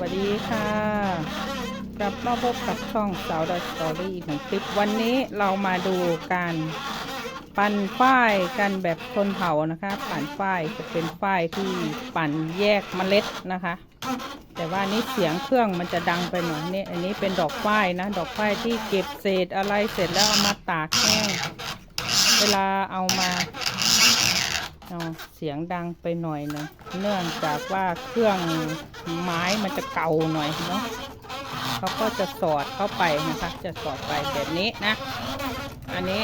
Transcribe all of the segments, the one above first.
วัสดีค่ะ กลับมาพบกับช่องสาวดอยสตอรี่ของคลิปวันนี้เรามาดูการปั่นฝ้ายกันแบบชนเผ่านะคะ ปั่นฝ้ายจะเป็นฝ้ายที่ปั่นแยกเมล็ดนะคะ แต่ว่านี่เสียงเครื่องมันจะดังไปหน่อยนี่อันนี้เป็นดอกฝ้ายนะ ดอกฝ้ายที่เก็บเศษอะไรเสร็จแล้วเอามาตากแห้งเวลาเอามา เอาเสียงดังไปหน่อยนึงเนื่องจากว่าเครื่องไม้มันจะเก่าหน่อยเนาะเขาก็จะสอดเข้าไปนะคะ จะสอดไปแบบนี้นะ อันนี้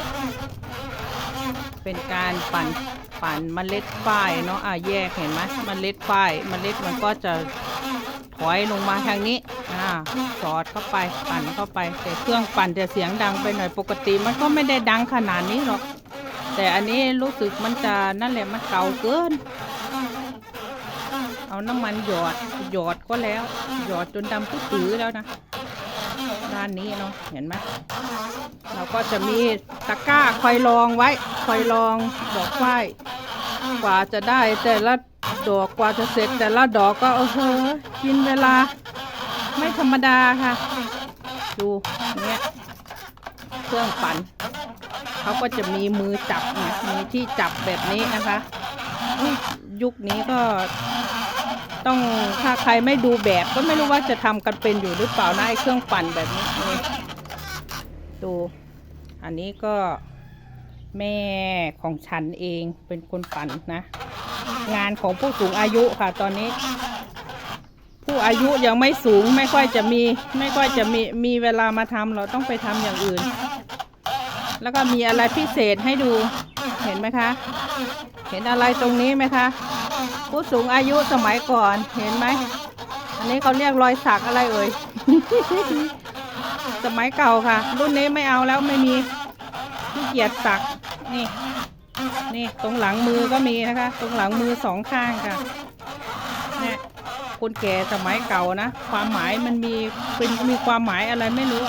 เป็นการปั่นปั่นเมล็ดฝ้ายเนาะอะแยกเห็นไหมเมล็ดฝ้ายเมล็ดมันก็จะถอยลงมาทางนี้อ่าสอดเข้าไปปั่นเข้าไปแต่เครื่องปั่นจะเสียงดังไปหน่อยปกติ มันก็ไม่ได้ดังขนาดนี้หรอก แต่อันนี้รู้สึกมันจะนั่นแหละมันเก่าเกิน เอาน้ำมันหยอดหยอดก็แล้ว หยอดจนดำปุ๊ปื้อแล้วนะด้านนี้เนาะเห็นไหมเราก็จะมีตะกร้าคอยรองไว้คอยรองดอกไม้กว่าจะได้แต่ละดอกกว่าจะเสร็จแต่ละดอกก็เออเฮ้อกินเวลา ไม่ธรรมดาค่ะ ดูเนี่ยเครื่องปั่น เขาก็จะมีมือจับเนี่ยมีที่จับแบบนี้นะคะยุคนี้ก็ต้องถ้าใครไม่ดูแบบก็ไม่รู้ว่าจะทำกันเป็นอยู่หรือเปล่านะไอ้เครื่องปั่นแบบนี้นดู อันนี้ก็แม่ของฉันเองเป็นคนปั่นนะ งานของผู้สูงอายุค่ะตอนนี้ ผู้อายุยังไม่สูงไม่ค่อยจะมี ไม่ค่อยจะมีมีเวลามาทำเราต้องไปทำอย่างอื่น แล้วก็มีอะไรพิเศษให้ดูเห็นไหมคะ เห็นอะไรตรงนี้ไหมคะ ผู้สูงอายุสมัยก่อนเห็นไหมอันนี้เขาเรียกรอยสักอะไรเอ่ยสมัยเก่าค่ะ รุ่นนี้ไม่เอาแล้วไม่มีขี้เกียจสักนี่นี่ตรงหลังมือก็มีนะคะ ตรงหลังมือสองข้างค่ะเนี่ยคนแก่สมัยเก่านะ ความหมายมันมีเป็นมีความหมายอะไรไม่รู้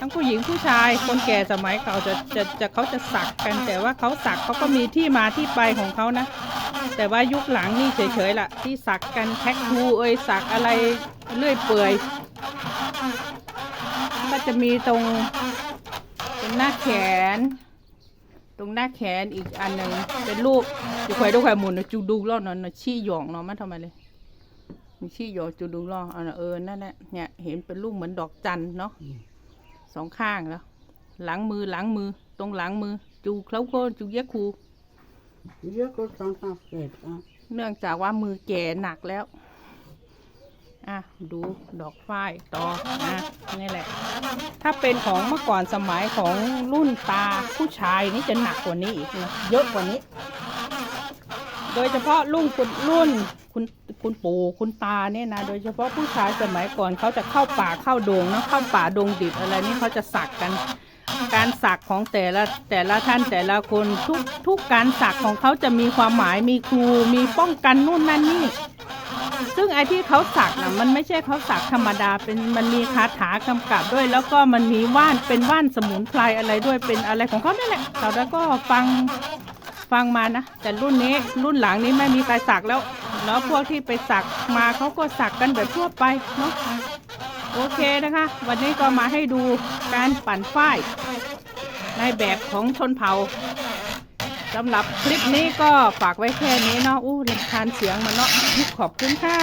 ทั้งผู้หญิงผู้ชาย คนแก่สมัยเก่าจะจะจะเขาจะสักกัน แต่ว่าเขาสักเขาก็มีที่มาที่ไปของเขานะ แต่ว่ายุคหลังนี่เฉยๆล่ะ ที่สักกันแท็กทูเอ้ยสักอะไรเรื่อยเปื่อยก็จะมีตรงตรงหน้าแขน ตรงหน้าแขนอีกอันหนึ่งเป็นรูปจุข่ดูข่หมุนนะจูดูรอดเนาะน่ะชี้หยองเนาะมันทำไมเลยมีชี้หยองจูดูรอดอันเออนั่นแหละเนี่ยเห็นเป็นรูปเหมือนดอกจันเนาะ สองข้างแล้วหลังมือหลังมือ ตรงหลังมือ จูเคล้าโคนจูเย็กคูเยอะก็ต้องทำเสร็จอะเนื่องจากว่ามือแก่หนักแล้ว อะ ดูดอกฝ้ายต่อนะนี่แหละ ถ้าเป็นของเมื่อก่อนสมัยของรุ่นตาผู้ชายนี่จะหนักกว่านี้อีกนะเยอะกว่านี้ โดยเฉพาะรุ่นคุณรุ่นคุณคุณปู่คุณตาเนี่ยนะ โดยเฉพาะผู้ชายสมัยก่อนเขาจะเข้าป่าเข้าดงเนะเข้าป่าดงดิบอะไรนี่เขาจะสักกัน การสักของแต่ละแต่ละท่านแต่ละคนทุกทุกการสักของเขาจะมีความหมายมีครูมีป้องกันนู่นนั่นนี่ซึ่งไอ้ที่เขาสักนะมันไม่ใช่เขาสักธรรมดาเป็นมันมีคาถากำกับด้วย แล้วก็มันมีว่านเป็นว่านสมุนไพรอะไรด้วยเป็นอะไรของเขาเนี่ยแหละแล้วก็ฟัง ฟังมานะ แต่รุ่นนี้รุ่นหลังนี้ไม่มีใครสักแล้วแล้วพวกที่ไปสักมาเขาก็สักกันแบบทั่วไปเนาะโอเคนะคะ วันนี้ก็มาให้ดูการปั่นฝ้าย ในแบบของชนเผ่าสำหรับคลิปนี้ก็ฝากไว้แค่นี้เนาะอู้รำคาญเสียงมันเนาะขอบคุณค่ะ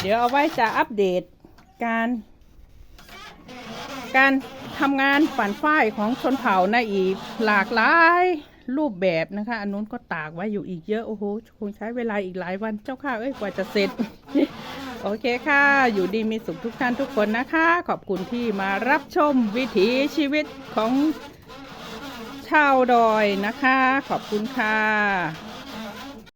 เดี๋ยวเอาไว้จะอัปเดตการ การทำงานปั่นฝ้ายของชนเผ่าในอีกหลากหลาย รูปแบบนะคะ อันนู้นก็ตากไว้อยู่อีกเยอะ โอ้โห คงใช้เวลาอีกหลายวันเจ้าค่ะ เอ้ย กว่าจะเสร็จ โอเคค่ะ อยู่ดีมีสุขทุกท่านทุกคนนะคะ ขอบคุณที่มารับชมวิถีชีวิตของชาวดอยนะคะ ขอบคุณค่ะ